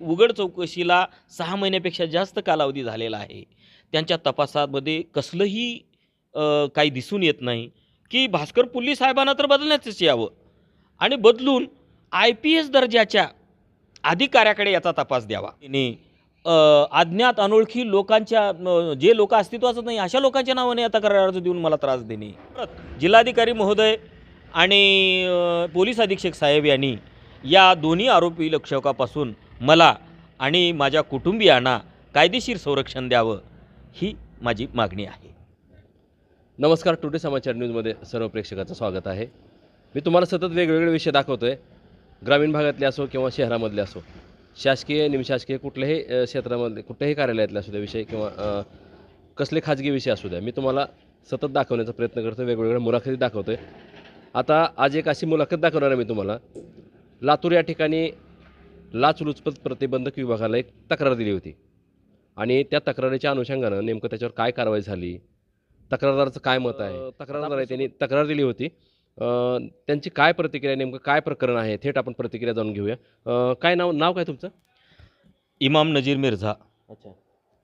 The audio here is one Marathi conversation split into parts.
उघड चौकशीला सहा महिन्यापेक्षा जास्त कालावधी झालेला आहे. त्यांच्या तपासामध्ये कसलंही काही दिसून येत नाही की भास्कर पुल्ली साहेबांना तर बदलण्याचंच यावं. आणि बदलून आय पी एस दर्जाच्या अधिकाऱ्याकडे याचा तपास द्यावा. तिने अज्ञात अनोळखी लोकांच्या जे लोक अस्तित्वाचं नाही अशा लोकांच्या नावाने आता करारचं अर्ज देऊन मला त्रास देणे. परत जिल्हाधिकारी महोदय आणि पोलीस अधीक्षक साहेब यांनी या दोन्ही आरोपी लक्षकापासून मला आणि माझ्या कुटुंबियांना कायदेशीर संरक्षण द्यावं ही माझी मागणी आहे. नमस्कार टुडे समाचार न्यूजमध्ये सर्व प्रेक्षकाचं स्वागत आहे. मी तुम्हाला सतत वेगवेगळे विषय दाखवतो आहे ग्रामीण भागातले असो किंवा शहरामधले असो शासकीय निमशासकीय कुठल्याही क्षेत्रामध्ये कुठल्याही कार्यालयातले असू द्या विषय किंवा कसले खाजगी विषय असू द्या मी तुम्हाला सतत दाखवण्याचा प्रयत्न करतो वेगवेगळ्या मुलाखती दाखवतो आहे आता आज एक अशी मुलाखत दाखवणार आहे मी तुम्हाला. लातूर या ठिकाणी लाचलुचपत प्रतिबंधक विभागाला एक तक्रार दिली होती. आणि त्या तक्रारीच्या अनुषंगानं नेमकं त्याच्यावर काय कारवाई झाली? तक्रारदाराचं काय मत आहे? तक्रारदार आहे त्यांनी तक्रार दिली होती. अं, त्यांची काय प्रतिक्रिया नेमकं काय प्रकरण आहे? थेट आपण प्रतिक्रिया जाणून घेऊया. काय नाव नाव काय तुमचं? इमाम नजीर मिर्झा. अच्छा.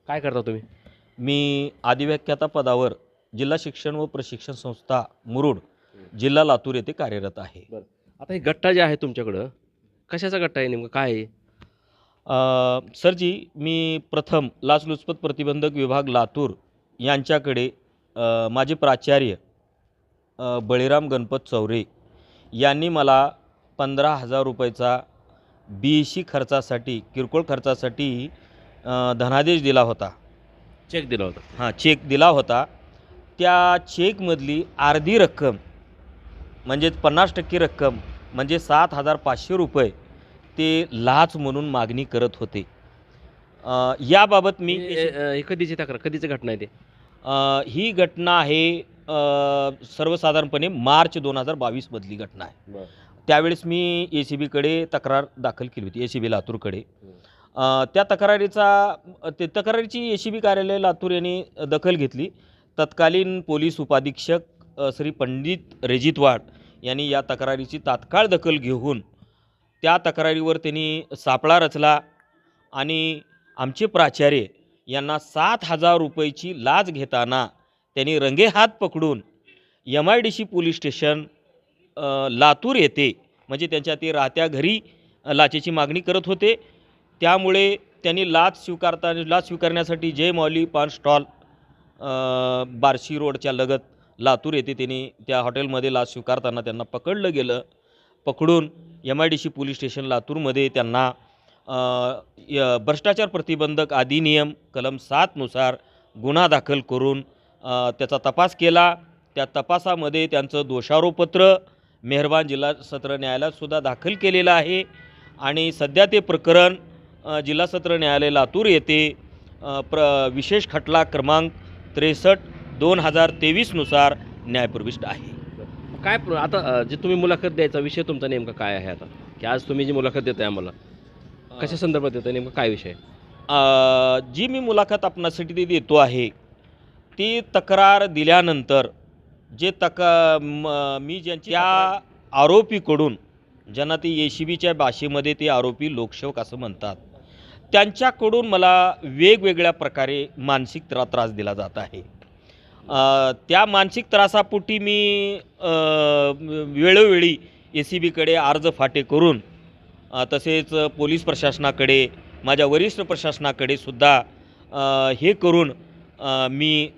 काय करता तुम्ही? मी आदिव्याख्याता पदावर जिल्हा शिक्षण व प्रशिक्षण संस्था मुरुड जिल्हा लातूर येथे कार्यरत आहे. आता हे गट्टा जे आहे तुमच्याकडं कशाचा गट्टा आहे नेमकं? काय आहे? सरजी मी प्रथम लाचलुचपत प्रतिबंधक विभाग लातूर यांच्याकडे अ, माझे प्राचार्य अ, बळीराम गणपत चौरे यांनी मला पंधरा हजार रुपयाचा बी सी खर्चासाठी किरकोळ खर्चासाठी अ, धनादेश दिला होता. चेक दिला होता. हां चेक दिला होता. त्या चेकमधली अर्धी रक्कम म्हणजेच पन्नास टक्के रक्कम म्हणजे सात हजार पाचशे रुपये ते लाच म्हणून मागणी करत होते. याबाबत मी हे कधीची तक्रार? कधीची घटना आहे ते? ही घटना आहे सर्वसाधारणपणे मार्च दोन हजार बावीसमधली घटना आहे. त्यावेळेस मी ए सी बीकडे तक्रार दाखल केली होती ए सी बी लातूरकडे. त्या तक्रारीचा ते तक्रारीची ए सी बी कार्यालय लातूर यांनी दखल घेतली. तत्कालीन पोलीस उपाधीक्षक श्री पंडित रेजितवाड यांनी या तक्रारीची तात्काळ दखल घेऊन त्या तक्रारीवर त्यांनी सापळा रचला आणि आमचे प्राचार्य यांना सात हजार रुपयाची लाच घेताना त्यांनी रंगेहात पकडून M I D C police station Latur येथे म्हणजे त्यांच्या ते राहत्या घरी लाचेची मागणी करत होते. त्यामुळे त्यांनी लाच स्वीकारता लाच स्वीकारण्यासाठी जय मौली पान स्टॉल बार्शी रोडच्या लगत लातूर येथे त्यांनी त्या हॉटेलमध्ये लाच स्वीकारताना त्यांना पकडलं गेलं. पकडून M I D C police station लातूरमध्ये त्यांना य- भ्रष्टाचार प्रतिबंधक अधिनियम कलम सातनुसार गुन्हा दाखल करून त्याचा तपास केला. त्या तपासामध्ये त्यांचं दोषारोपत्र मेहरबान जिल्हा सत्र न्यायालयातसुद्धा दाखल केलेलं आहे. आणि सध्या ते प्रकरण जिल्हा सत्र न्यायालय लातूर येथे प्र विशेष खटला क्रमांक त्रेसष्ट दोन हजार तेवीसनुसार न्यायप्रविष्ट आहे. काय प्र- आता जे तुम्ही मुलाखत द्यायचा विषय तुमचा नेमका काय आहे आता? की आज तुम्ही जी मुलाखत देताय आम्हाला कशा संदर्भात देताय? नेमका काय विषय आहे? अ, जी मी मुलाखत आपणासाठी ती देतो आहे ती तक्रार दिल्यानंतर जे तक म- मी ज्यांच्या आरोपीकडून ज्यांना ते ए सी बीच्या भाषेमध्ये ते आरोपी लोकसेवक असं म्हणतात त्यांच्याकडून मला वेगवेगळ्या प्रकारे मानसिक त्रा त्रास दिला जात आहे. त्या मानसिक त्रासापोटी मी वेळोवेळी ए सी बीकडे अर्ज फाटे करून तसेच पोलीस प्रशासनाकडे माझ्या वरिष्ठ प्रशासनाकडे सुद्धा हे करून मी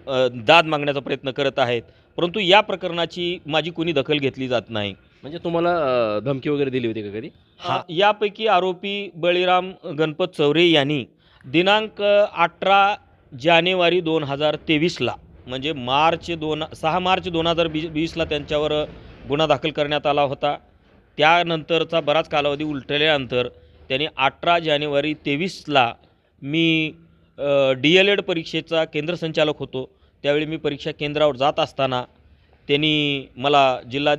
दाद मागण्याचा प्रयत्न करत आहेत. परंतु या प्रकरणाची माझी कोणी दखल घेतली जात नाही. म्हणजे तुम्हाला धमकी वगैरे दिली होती का कधी? हा यापैकी आरोपी बळीराम गणपत चौरे यांनी दिनांक अठरा जानेवारी दोन हजार तेवीसला म्हणजे मार्च दोन सहा मार्च दोन हजार बी वीसला त्यांच्यावर गुन्हा दाखल करण्यात आला होता. त्यानंतरचा बराच कालावधी उलटल्यानंतर त्यांनी अठरा जानेवारी तेवीसला मी डी एल एड परीक्षेचा केंद्र संचालक होतो. त्यावेळी मी परीक्षा केंद्रावर जात असताना त्यांनी मला जिल्हा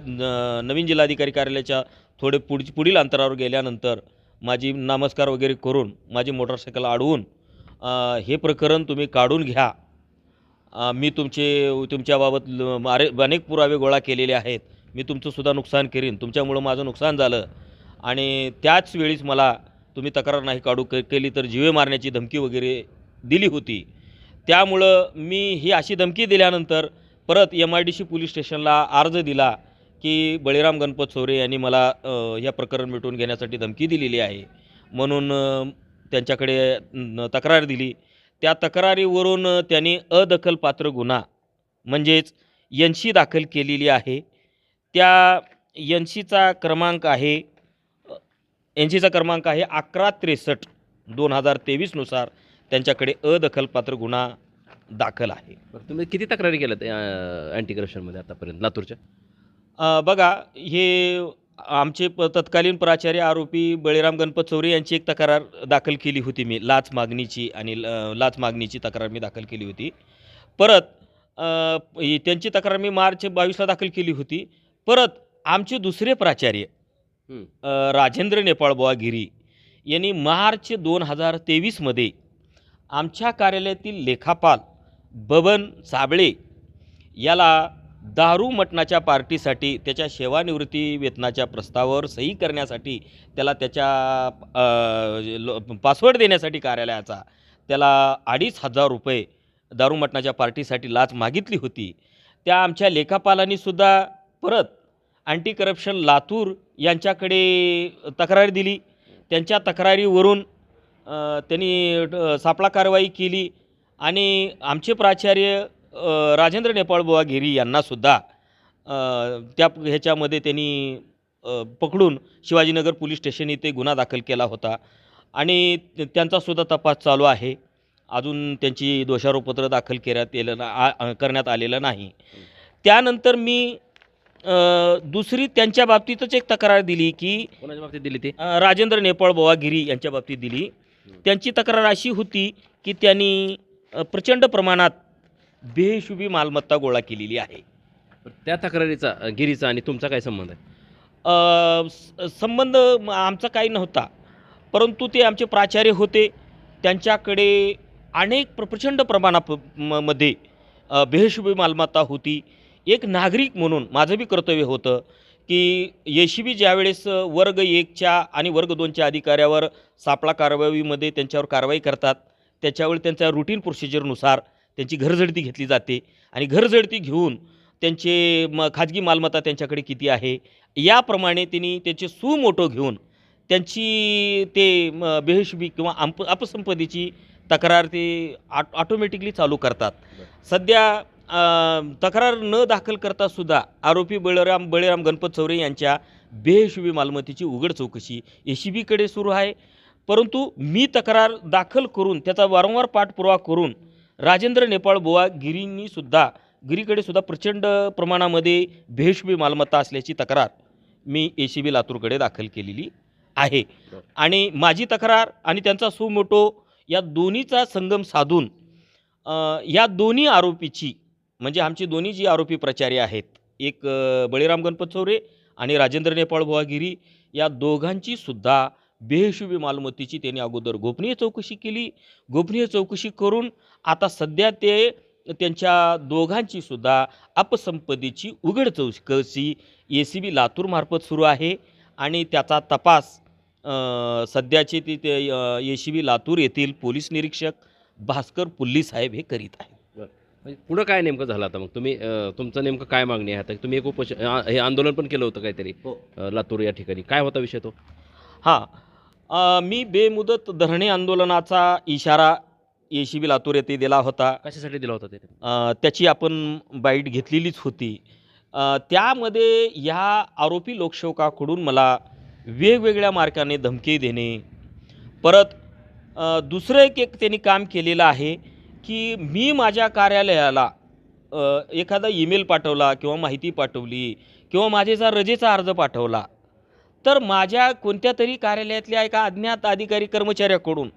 नवीन जिल्हाधिकारी कार्यालयाच्या थोडे पुढ पुढील अंतरावर गेल्यानंतर माझी नमस्कार वगैरे करून माझी मोटरसायकल अडवून हे प्रकरण तुम्ही काढून घ्या. मी तुमचे तुमच्याबाबत अरे अनेक पुरावे गोळा केलेले आहेत. मी तुमचंसुद्धा नुकसान करीन. तुमच्यामुळं माझं नुकसान झालं. आणि त्याच वेळीच मला तुम्ही तक्रार नाही काढू क केली तर जीवे मारण्याची धमकी वगैरे दिली होती. त्यामुळं मी ही अशी धमकी दिल्यानंतर परत M I D C police स्टेशनला अर्ज दिला की बळीराम गणपत सोरे यांनी मला या प्रकरण मिटवून घेण्यासाठी धमकी दिलेली आहे. म्हणून त्यांच्याकडे तक्रार दिली. त्या तक्रारीवरून अ, त्यांनी अदखलपात्र गुन्हा म्हणजेच एनशी दाखल केलेली आहे. त्या एनशीचा क्रमांक आहे एनशीचा क्रमांक आहे अकरा त्रेसष्ट दोन हजार तेवीसनुसार त्यांच्याकडे अदखलपात्र गुन्हा दाखल आहे. बरं, तुम्ही किती तक्रारी केल्या अँटी करप्शनमध्ये आतापर्यंत? लातूरच्या? बघा हे आमचे प तत्कालीन प्राचार्य आरोपी बळीराम गणपत चौरे यांची एक तक्रार दाखल केली होती मी लाच मागणीची आणि ल- लाच मागणीची तक्रार मी दाखल केली होती. परत त्यांची तक्रार मी मार्च बावीसला दाखल केली होती. परत आमचे दुसरे प्राचार्य राजेंद्र नेपाळ गिरी यांनी मार्च दोन हजार तेवीसमध्ये आमच्या कार्यालयातील लेखापाल बबन साबळे याला दारू मटणाच्या पार्टीसाठी त्याच्या सेवानिवृत्ती वेतनाच्या प्रस्तावावर सही करण्यासाठी त्याला त्याच्या लो- पासवर्ड देण्यासाठी कार्यालयाचा त्याला अडीच हजार रुपये दारू मटणाच्या पार्टीसाठी लाच मागितली होती. त्या आमच्या लेखापालांनी सुद्धा परत अँटी करप्शन लातूर यांच्याकडे तक्रार दिली. त्यांच्या तक्रारीवरून त्यांनी सापळा कारवाई केली आणि आमचे प्राचार्य राजेंद्र नेपाळ बुवा गिरी यांनासुद्धा त्या ह्याच्यामध्ये त्यांनी पकडून शिवाजीनगर पोलीस स्टेशन इथे गुन्हा दाखल केला होता. आणि त्यांचासुद्धा तपास चालू आहे. अजून त्यांची दोषारोपपत्र दाखल करण्यात येलं ना करण्यात आलेलं नाही. त्यानंतर मी दुसरी त्यांच्या बाबतीतच एक तक्रार दिली की कोणाच्या बाबतीत दिली ती? राजेंद्र नेपाळ बुवा गिरी यांच्या बाबतीत दिली. त्यांची तक्रार अशी होती की त्यांनी प्रचंड प्रमाणात बेहिशोबी मालमत्ता गोळा केलेली आहे. त्या तक्रारीचा गिरीचा आणि तुमचा काय संबंध आहे? संबंध आमचा काही नव्हता. परंतु ते आमचे प्राचार्य होते. त्यांच्याकडे अनेक प्र प्रचंड प्रमाणा प- म- मध्ये अ, बेहिशोबी मालमत्ता होती. एक नागरिक म्हणून माझं बी कर्तव्य होतं की येशिबी ज्यावेळेस वर्ग एकच्या आणि वर्ग दोनच्या अधिकाऱ्यावर सापळा कारवाईमध्ये त्यांच्यावर कारवाई करतात त्याच्यावर त्यांच्या रुटीन प्रोसिजरनुसार त्यांची घरझडती घेतली जाते. आणि घरझडती घेऊन त्यांचे म खाजगी मालमत्ता त्यांच्याकडे किती आहे? याप्रमाणे त्यांनी त्याचे सुमोटो घेऊन त्यांची ते म बेहिशोबी किंवा अंप अपसंपत्तीची तक्रार ते ऑट ऑटोमॅटिकली चालू करतात. सध्या तक्रार न दाखल करता सुद्धा आरोपी बळीराम बळीराम गणपत चौरे यांच्या बेहिशोबी मालमत्तेची उघड चौकशी एसीबीकडे सुरू आहे. परंतु मी तक्रार दाखल करून त्याचा वारंवार पाठपुरावा करून राजेंद्र नेपाळ बुवा गिरींनी सुद्धा गिरीकडे सुद्धा प्रचंड प्रमाणामध्ये भेषबी मालमत्ता असल्याची तक्रार मी ए सी बी लातूरकडे दाखल केलेली आहे. आणि माझी तक्रार आणि त्यांचा सुमोटो या दोन्हीचा संगम साधून या दोन्ही आरोपीची म्हणजे आमची दोन्ही जी आरोपी प्रचारी आहेत एक बळीराम गणपत चौरे आणि राजेंद्र नेपाळ बुवागिरी या दोघांची सुद्धा बेहिशोबी मालमत्तेची त्यांनी अगोदर गोपनीय चौकशी केली. गोपनीय चौकशी करून आता सध्या ते त्यांच्या दोघांची सुद्धा अपसंपत्तीची उघड चौकशी ए सी बी लातूरमार्फत सुरू आहे आणि त्याचा तपास सध्याचे ते ते ए सी बी लातूर येथील पोलीस निरीक्षक भास्कर पुल्ली साहेब हे करीत आहेत. म्हणजे पुढं काय नेमकं झालं आता मग? तुम्ही तुमचं नेमकं काय मागणी आहे आता? तुम्ही एक उपोष हे आंदोलन पण केलं होतं काहीतरी अ, लातूर या ठिकाणी. काय होता विषय तो? हां. मी बेमुदत धरणे आंदोलनाचा इशारा ए सी बी लातूर येथे दिला होता. कशासाठी दिला होता ते? अ, त्याची आपण बाईट घेतलेलीच होती. अ, त्यामध्ये ह्या आरोपी लोकसेवकाकडून मला वेगवेगळ्या मार्गाने धमकी देणे परत अ, दुसरं एक एक त्यांनी काम केलेलं आहे की मी माझ्या कार्यालयाला अ, एखादा ईमेल पाठवला किंवा माहिती पाठवली किंवा माझेचा रजेचा अर्ज पाठवला तर माझ्या कोणत्या तरी कार्यालयातल्या एका अज्ञात अधिकारी कर्मचाऱ्याकडून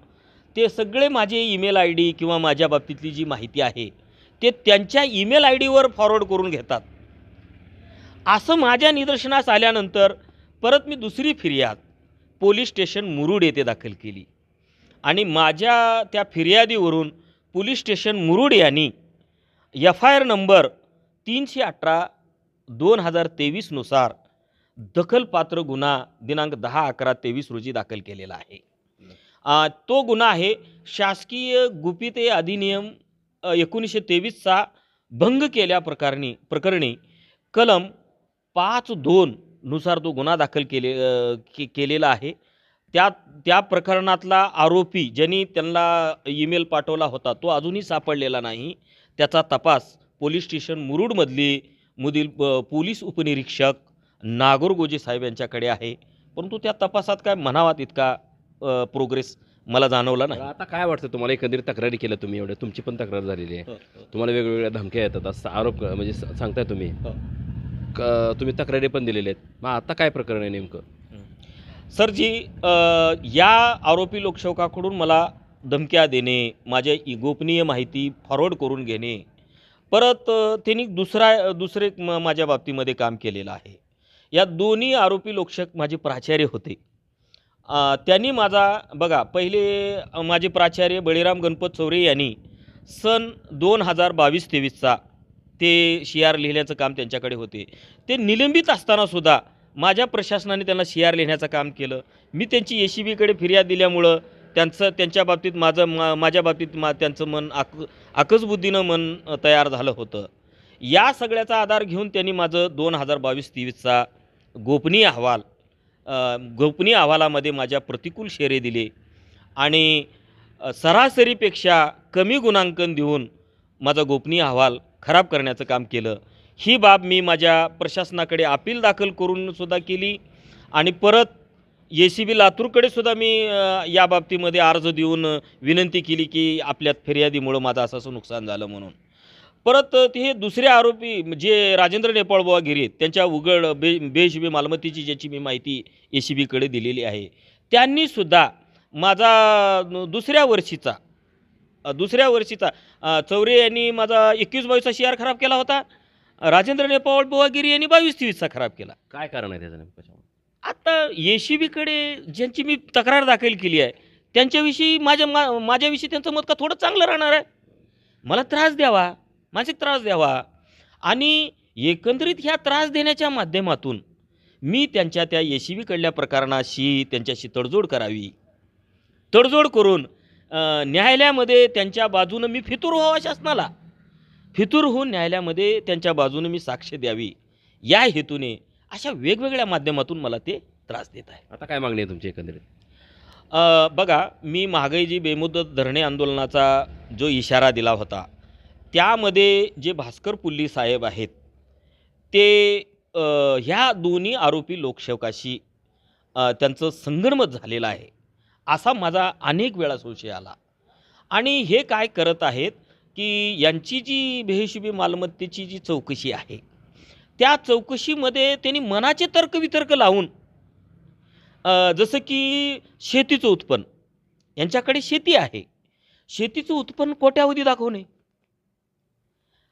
ते सगळे माझे ईमेल आय डी किंवा माझ्या बाबतीतली जी माहिती आहे ते त्यांच्या ईमेल आय डीवर फॉरवर्ड करून घेतात. असं माझ्या निदर्शनास आल्यानंतर परत मी दुसरी फिर्याद पोलीस स्टेशन मुरुड येथे दाखल केली. आणि माझ्या त्या फिर्यादीवरून पोलीस स्टेशन मुरुड यांनी एफ आय आर नंबर तीनशे अठरा दोन हजार तेवीसनुसार दखलपात्र गुन्हा दिनांक दहा अकरा तेवीस रोजी दाखल केलेला आहे. तो गुन्हा आहे शासकीय गुपिते अधिनियम एकोणीसशे तेवीसचा भंग केल्या प्रकारणी प्रकरणी कलम पाच दोन नुसार तो गुन्हा दाखल केले के केलेला आहे. त्या त्या प्रकरणातला आरोपी ज्यांनी त्यांना ईमेल पाठवला होता तो अजूनही सापडलेला नाही. त्याचा तपास पोलीस स्टेशन मुरुडमधली मधील अ, पोलीस उपनिरीक्षक नागोरगोजे साहेब यांच्याकडे आहे. परंतु त्या तपासात काय म्हणावा तितका प्रोग्रेस मला जाणवला नाही. आता काय वाटतं तुम्हाला? एकंदरीत तक्रारी केल्या तुम्ही एवढ्या. तुमची पण तक्रार झालेली आहे. तुम्हाला वेगवेगळ्या धमक्या येतात. असं आरोप म्हणजे सांगताय तुम्ही. हो. तुम्ही तक्रारी पण दिलेल्या आहेत. मग आता काय प्रकरण आहे नेमकं? सर जी या आरोपी लोकसेवकाकडून मला धमक्या देणे माझ्या गोपनीय माहिती फॉरवर्ड करून घेणे परत त्यांनी दुसरा दुसरे माझ्या बाबतीमध्ये काम केलेलं आहे. या दोन्ही आरोपी लोकशक माझे प्राचार्य होते. त्यांनी माझा बघा पहिले माझे प्राचार्य बळीराम गणपत चौरे यांनी सन दोन हजार बावीस तेवीसचा ते शी आर लिहिण्याचं काम त्यांच्याकडे होते. ते निलंबित असतानासुद्धा माझ्या प्रशासनाने त्यांना शी आर लिहिण्याचं काम केलं. मी त्यांची ए सी बीकडे फिर्याद दिल्यामुळं त्यांचं त्यांच्या बाबतीत माझं मा माझ्या बाबतीत मा त्यांचं मन आक आकसबुद्धीनं मन तयार झालं होतं. या सगळ्याचा आधार घेऊन त्यांनी माझं दोन हजार बावीस तेवीसचा गोपनीय अहवाल गोपनीय अहवालामध्ये माझ्या प्रतिकूल शेरे दिले आणि सरासरीपेक्षा कमी गुणांकन देऊन माझा गोपनीय अहवाल खराब करण्याचं काम केलं. ही बाब मी माझ्या प्रशासनाकडे अपील दाखल करून सुद्धा केली आणि परत ए सी बी लातूरकडे सुद्धा मी या बाबतीमध्ये अर्ज देऊन विनंती केली की आपल्यात फिर्यादीमुळं माझं असं असं नुकसान झालं म्हणून. परत हे दुसरे आरोपी जे राजेंद्र नेपाळबुवा गिरी आहेत, त्यांच्या उघड बे बेशिबी मालमत्तेची ज्याची मी माहिती ए सी बीकडे दिलेली आहे. त्यांनीसुद्धा माझा दुसऱ्या वर्षीचा दुसऱ्या वर्षीचा चौरे यांनी माझा एकवीस बावीसचा शेअर खराब केला होता. राजेंद्र नेपाळ बुवागिरी यांनी बावीस तेवीसचा खराब केला. काय कारण आहे त्याचं नेमकं आता ए सी बीकडे ज्यांची मी तक्रार दाखल केली आहे त्यांच्याविषयी माझ्या मा माझ्याविषयी त्यांचं मत का थोडं चांगलं राहणार आहे? मला त्रास द्यावा. मानसिक त्रास द्यावा. आणि एकंदरीत ह्या त्रास देण्याच्या माध्यमातून मी त्यांच्या त्या बीकडल्या प्रकरणाशी त्यांच्याशी तडजोड करावी. तडजोड करून न्यायालयामध्ये त्यांच्या बाजूनं मी फितूर व्हावा शासनाला. फितूर होऊन न्यायालयामध्ये त्यांच्या बाजूनं मी साक्ष द्यावी. या हेतूने अशा वेगवेगळ्या माध्यमातून मला ते त्रास देत आहे. आता काय मागणी आहे तुमची एकंदरीत? बघा मी महागाईजी बेमुदत धरणे आंदोलनाचा जो इशारा दिला होता त्यामध्ये जे भास्कर पुल्ली साहेब आहेत ते ह्या दोन्ही आरोपी लोकसेवकाशी त्यांचं संगणमत झालेलं आहे असा माझा अनेक वेळा संशय आला. आणि हे काय करत आहेत की यांची जी बेहिशुबी मालमत्तेची जी चौकशी आहे त्या चौकशीमध्ये त्यांनी मनाचे तर्कवितर्क लावून जसं की शेतीचं उत्पन्न यांच्याकडे शेती आहे. शेतीचं उत्पन्न कोट्यावधी दाखवणे.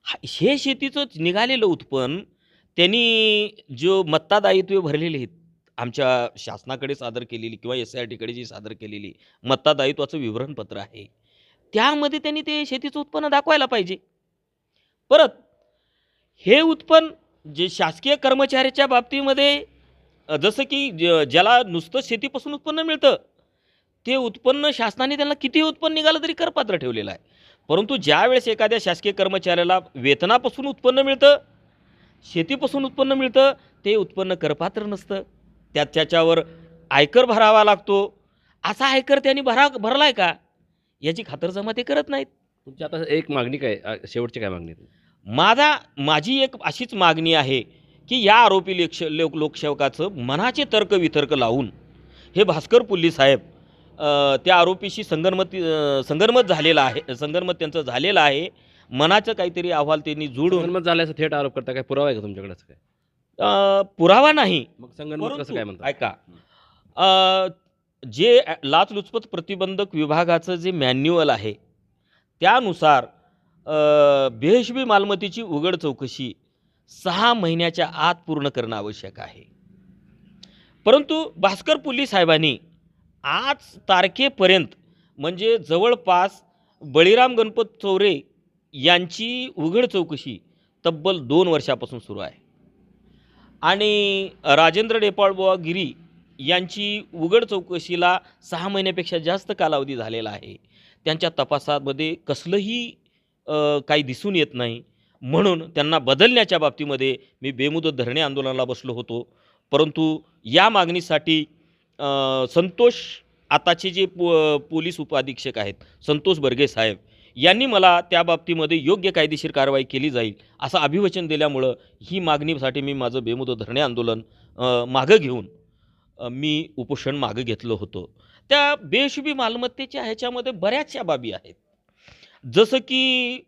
हा- हे शेतीचं निघालेलं उत्पन्न त्यांनी जो मत्तादायित्व भरलेले आहेत आमच्या शासनाकडे सादर केलेली किंवा एस आय टीकडे जी सादर केलेली मत्तादायित्वाचं विवरणपत्र आहे त्यामध्ये त्यांनी ते शेतीचं उत्पन्न दाखवायला पाहिजे. परत हे उत्पन्न जे शासकीय कर्मचाऱ्याच्या बाबतीमध्ये जसं की ज ज्याला नुसतं शेतीपासून उत्पन्न मिळतं ते उत्पन्न शासनाने त्यांना किती उत्पन्न निघालं तरी करपात्र ठेवलेलं आहे. परंतु ज्यावेळेस एखाद्या शासकीय कर्मचाऱ्याला वेतनापासून उत्पन्न मिळतं शेतीपासून उत्पन्न मिळतं ते उत्पन्न करपात्र नसतं. त्यात त्याच्यावर आयकर भरावा लागतो. असा आयकर त्यांनी भरा भरला आहे का? याची खातरजमा ते करत नाहीत. तुमची आता एक मागणी काय अ, शेवटची काय मागणी आहे माझा माझी एक अशीच मागणी आहे की या आरोपी लेक्ष लोक लोकसेवकाचं मनाचे तर्क वितर्क लावून हे भास्कर पुल्ली साहेब त्या आरोपीशी संगनमत संगनमत झालेलं आहे संगनमत त्यांचं झालेलं आहे. मनाचं काहीतरी अहवाल त्यांनी जोडून संगनमत झाल्याचा थेट आरोप करता काय? पुरावा आहे का तुमच्याकडे असं काय अ, पुरावा नाही. मग संगनमत कसं परंतु- काय म्हणतात? ऐका. अ, जे लाचलुचपत प्रतिबंधक विभागाचं जे मॅन्युअल आहे त्यानुसार अ, बेहिशोबी मालमत्तेची उघड चौकशी सहा महिन्याच्या आत पूर्ण करणं आवश्यक आहे. परंतु भास्कर पुल्ली साहेबांनी आज तारखेपर्यंत म्हणजे जवळपास बळीराम गणपत चौरे यांची उघड चौकशी तब्बल दोन वर्षापासून सुरू आहे. आणि राजेंद्र नेपाळबुवा गिरी यांची उघड चौकशीला सहा महिन्यापेक्षा जास्त कालावधी झालेला आहे. त्यांच्या तपासामध्ये कसलंही काही दिसून येत नाही. म्हणून त्यांना बदलण्याच्या बाबतीमध्ये मी बेमुदत धरणे आंदोलनाला बसलो होतो. परंतु या मागणीसाठी संतोष आताचे जे पो पोलीस उपअधीक्षक आहेत संतोष बर्गे साहेब यांनी मला त्या बाबतीमध्ये योग्य कायदेशीर कारवाई केली जाईल असं अभिवचन दिल्यामुळं ही मागणीसाठी मी माझं बेमुदत धरणे आंदोलन मागं घेऊन मी उपोषण मागं घेतलं होतं. त्या बेशुबी मालमत्तेच्या ह्याच्यामध्ये बऱ्याचशा बाबी आहेत. जसं की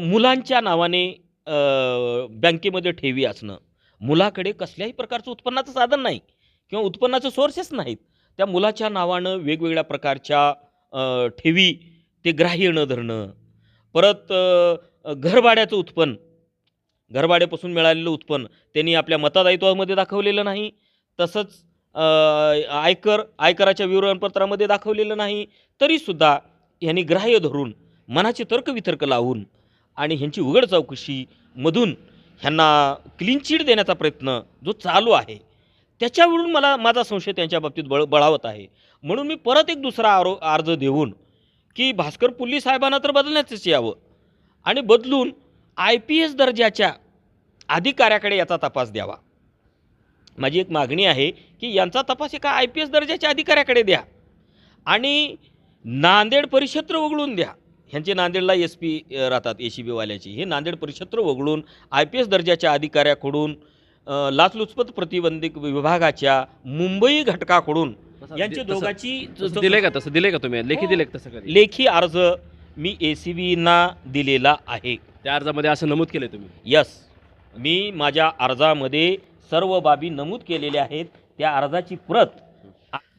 मुलांच्या नावाने बँकेमध्ये ठेवी असणं मुलाकडे कसल्याही प्रकारचं उत्पन्नाचं साधन नाही. किंवा उत्पन्नाचे सोर्सेस नाहीत. त्या मुलाच्या नावानं वेगवेगळ्या प्रकारच्या ठेवी ते ग्राह्य न धरणं. परत घरभाड्याचं उत्पन्न. घरभाड्यापासून मिळालेलं उत्पन्न. त्यांनी आपल्या मतदायित्वामध्ये दाखवलेलं नाही. तसंच आयकर आयकराच्या विवरणपत्रामध्ये दाखवलेलं नाही. तरीसुद्धा ह्यांनी ग्राह्य धरून मनाचे तर्कवितर्क लावून आणि ह्यांची उघड चौकशीमधून ह्यांना क्लीन चीट देण्याचा प्रयत्न जो चालू आहे त्याच्यावरून मला माझा संशय त्यांच्या बाबतीत बळ बळावत आहे. म्हणून मी परत एक दुसरा आरो अर्ज देऊन की भास्कर पुल्ली साहेबांना तर बदलण्याचंच यावं. आणि बदलून आय पी एस दर्जाच्या अधिकाऱ्याकडे याचा तपास द्यावा. माझी एक मागणी आहे की यांचा तपास एका आय पी एस दर्जाच्या अधिकाऱ्याकडे द्या. आणि नांदेड परिक्षेत्र वगळून द्या. ह्यांचे नांदेडला एस पी राहतात ए सी बीवाल्याची हे नांदेड परिक्षेत्र वगळून आय पी एस दर्जाच्या अधिकाऱ्याकडून लाचलुचपत प्रतिबंधक विभागाच्या मुंबई घटकाकडून यांच्या दोघाची दिलंय का तसं दिलंय का तुम्ही? लेखी हो. दिलंय का तसं लेखी अर्ज मी ए सी बीना दिलेला आहे. त्या अर्जामध्ये असं नमूद केलंय तुम्ही? यस मी माझ्या अर्जामध्ये सर्व बाबी नमूद केलेल्या आहेत. त्या अर्जाची प्रत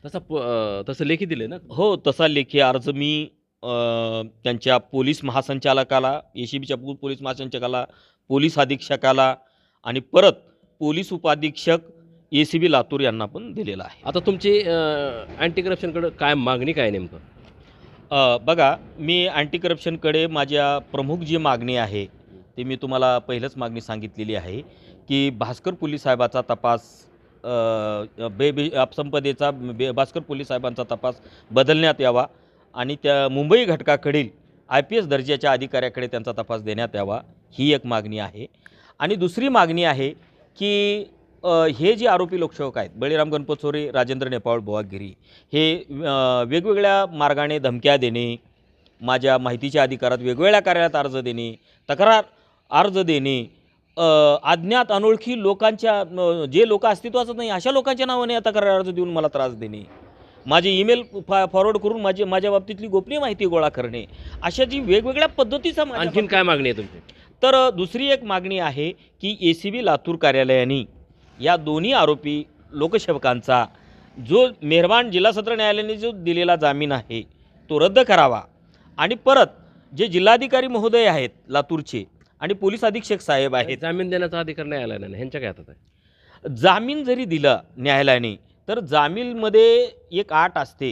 तसं तसं लेखी दिलंय ना? हो तसा लेखी अर्ज मी त्यांच्या पोलीस महासंचालकाला ए सी बीच्या पोलीस महासंचालकाला पोलीस अधीक्षकाला आणि परत पोलीस उपाधीक्षक ए सी बी लातूर यांना पण दिलेला आहे. आता तुमची अँटी करप्शनकडे काय मागणी काय नेमकं? बघा मी अँटी करप्शनकडे माझ्या प्रमुख जी मागणी आहे ते मी तुम्हाला पहिलंच मागणी सांगितलेली आहे की भास्कर पोलीस साहेबाचा तपास बे बे अपसंपदेचा बे भास्कर पोलीस साहेबांचा तपास बदलण्यात यावा आणि त्या मुंबई घटकाकडील आय पी एस दर्जाच्या अधिकाऱ्याकडे त्यांचा तपास देण्यात यावा ही एक मागणी आहे. आणि दुसरी मागणी आहे की हे जे आरोपी लोकसेवक आहेत बळीराम गणपत चोरे राजेंद्र नेपाळ बोवागिरी हे वेगवेगळ्या मार्गाने धमक्या देणे माझ्या माहितीच्या अधिकारात वेगवेगळ्या कार्यालयात अर्ज देणे तक्रार अर्ज देणे अज्ञात अनोळखी लोकांच्या जे लोक अस्तित्वाचं नाही अशा लोकांच्या नावाने तक्रार अर्ज देऊन मला त्रास देणे माझे ईमेल फा फॉरवर्ड करून माझे माझ्या बाबतीतली गोपनीय माहिती गोळा करणे अशा जी वेगवेगळ्या पद्धतीचा आणखीन काय मागणी आहे तुमची? तर दुसरी एक मागणी आहे की ए सी बी लातूर कार्यालयाने या दोन्ही आरोपी लोकसेवकांचा जो मेहरबान जिल्हा सत्र न्यायालयाने जो दिलेला जामीन आहे तो रद्द करावा आणि परत जे जिल्हाधिकारी महोदय आहेत लातूरचे आणि पोलीस अधीक्षक साहेब आहेत जामीन देण्याचा अधिकार नाही ह्यांच्या काय हातात आहे? जामीन जरी दिलं न्यायालयाने तर जामीनमध्ये एक आट असते.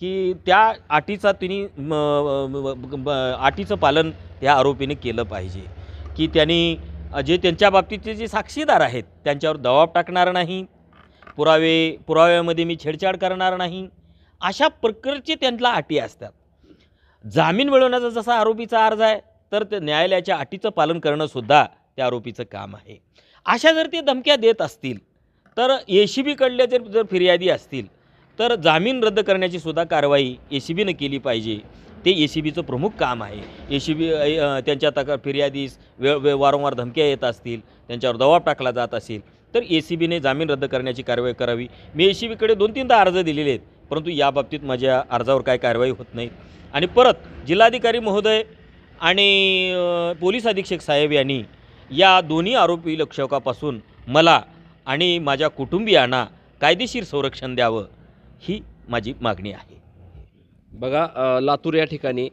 की त्या अटीचा तिने अटीचं पालन त्या आरोपीने केलं पाहिजे. की त्यांनी जे त्यांच्या बाबतीतचे जे साक्षीदार आहेत त्यांच्यावर दबाव टाकणार नाही पुरावे पुराव्यामध्ये मी छेडछाड करणार नाही अशा प्रकारचे त्यांना अटी असतात. जामीन मिळवण्याचा जसा आरोपीचा अर्ज आहे तर ते न्यायालयाच्या अटीचं पालन करणंसुद्धा त्या आरोपीचं काम आहे. अशा जर ते धमक्या देत असतील तर ए सी बीकडल्या जर जर फिर्यादी असतील तर जामीन रद्द करण्याची सुद्धा कारवाई ए सी बीनं केली पाहिजे. ते ए सी बीचं प्रमुख काम आहे. ए सी बी त्यांच्या तक्रार फिर्यादीस वेळ वे वारंवार धमक्या येत असतील त्यांच्यावर दबाव टाकला जात असेल तर ए सी बीने जामीन रद्द करण्याची कारवाई करावी. मी ए सी बीकडे दोन तीनदा अर्ज दिलेले आहेत परंतु या बाबतीत माझ्या अर्जावर काय कारवाई होत नाही. आणि परत जिल्हाधिकारी महोदय आणि पोलीस अधीक्षक साहेब यांनी या दोन्ही आरोपी लक्षकापासून मला आणि माझ्या कुटुंबियांना कायदेशीर संरक्षण द्यावं. ही माझी मागणी आहे. बघा लातूर या ठिकाणी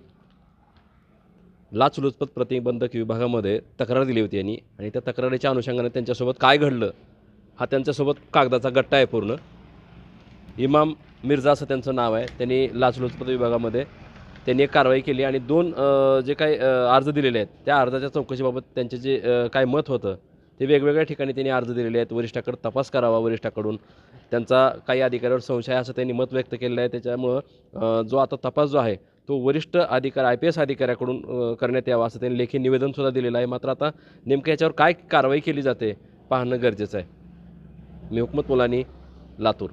लाचलुचपत प्रतिबंधक विभागामध्ये तक्रार दिली होती यांनी. आणि त्या तक्रारीच्या अनुषंगाने त्यांच्यासोबत काय घडलं हा त्यांच्यासोबत कागदाचा गट्टा आहे पूर्ण. इमाम मिर्झा असं त्यांचं नाव आहे. त्यांनी लाचलुचपत विभागामध्ये त्यांनी एक कारवाई केली आणि दोन जे काही अर्ज दिलेले आहेत त्या अर्जाच्या चौकशीबाबत त्यांचे जे काय मत होतं ते वेगवेगळ्या ठिकाणी त्यांनी अर्ज दिलेले आहेत. वरिष्ठाकडे तपास करावा वरिष्ठाकडून. त्यांचा काही अधिकाऱ्यावर संशय असं त्यांनी मत व्यक्त केलेलं आहे. त्याच्यामुळं जो आता तपास जो आहे तो वरिष्ठ अधिकार आय पी एस अधिकाऱ्याकडून करण्यात यावा असं त्यांनी लेखी निवेदनसुद्धा दिलेलं आहे. मात्र आता नेमकं याच्यावर काय कारवाई केली जाते पाहणं गरजेचं आहे. मी हुकमत मुलानी लातूर.